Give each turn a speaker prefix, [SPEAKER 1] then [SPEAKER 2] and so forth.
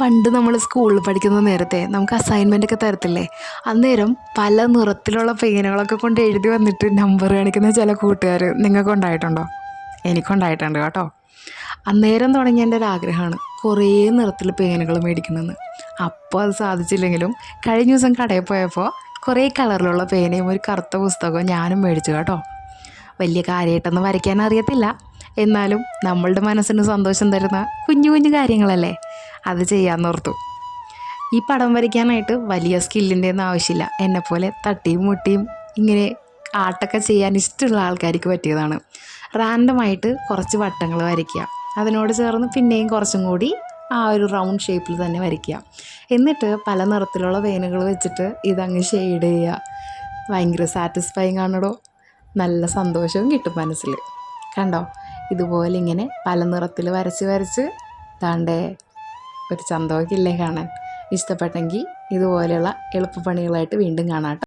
[SPEAKER 1] പണ്ട് നമ്മൾ സ്കൂളിൽ പഠിക്കുന്ന നേരത്തെ നമുക്ക് അസൈൻമെന്റ് ഒക്കെ തരത്തില്ലേ? അന്നേരം പല നിറത്തിലുള്ള പേനകളൊക്കെ കൊണ്ട് എഴുതി വന്നിട്ട് നമ്പർ കാണിക്കുന്ന ചില കൂട്ടുകാർ നിങ്ങൾക്ക് ഉണ്ടായിട്ടുണ്ടോ? എനിക്കുണ്ടായിട്ടുണ്ട് കേട്ടോ. അന്നേരം തുടങ്ങിയ എന്റെ ഒരു ആഗ്രഹമാണ് കുറേ നിറത്തിൽ പേനകൾ മേടിക്കണമെന്ന്. അപ്പോൾ അത് സാധിച്ചില്ലെങ്കിലും കഴിഞ്ഞ ദിവസം കടയിൽ പോയപ്പോൾ കുറേ കളറിലുള്ള പേനയും ഒരു കറുത്ത പുസ്തകവും ഞാനും മേടിച്ചു കേട്ടോ. വലിയ കാര്യമായിട്ടൊന്നും വരയ്ക്കാൻ അറിയത്തില്ല. എന്നാലും നമ്മളുടെ മനസ്സിന് സന്തോഷം തരുന്ന കുഞ്ഞു കുഞ്ഞു കാര്യങ്ങളല്ലേ? അത് ചെയ്യാമെന്നോർത്തു ഈ പടം വരയ്ക്കാനായിട്ട് വലിയ സ്കില്ലിന്റെ ഒന്നും ആവശ്യമില്ല എന്നെപ്പോലെ തട്ടിയും മുട്ടിയും ഇങ്ങനെ ആട്ടൊക്കെ ചെയ്യാൻ ഇഷ്ടമുള്ള ആൾക്കാർക്ക് പറ്റിയതാണ്. റാൻഡമായിട്ട് കുറച്ച് വട്ടങ്ങൾ വരയ്ക്കുക. അതിനോട് ചേർന്ന് പിന്നെയും കുറച്ചും കൂടി ആ ഒരു റൗണ്ട് ഷേപ്പിൽ തന്നെ വരയ്ക്കുക. എന്നിട്ട് പല നിറത്തിലുള്ള വേനുകൾ വെച്ചിട്ട് ഇതങ്ങ് ഷെയ്ഡ് ചെയ്യുക. ഭയങ്കര സാറ്റിസ്ഫൈങ് ആണോ നല്ല സന്തോഷവും കിട്ടും മനസ്സിൽ കണ്ടോ? ഇതുപോലെ ഇങ്ങനെ പല നിറത്തിൽ വരച്ച് വരച്ച് താണ്ടേ ഒരു ഇല്ലേ കാണാൻ. ഇഷ്ടപ്പെട്ടെങ്കിൽ ഇതുപോലെയുള്ള എളുപ്പപ്പണികളായിട്ട് വീണ്ടും കാണാം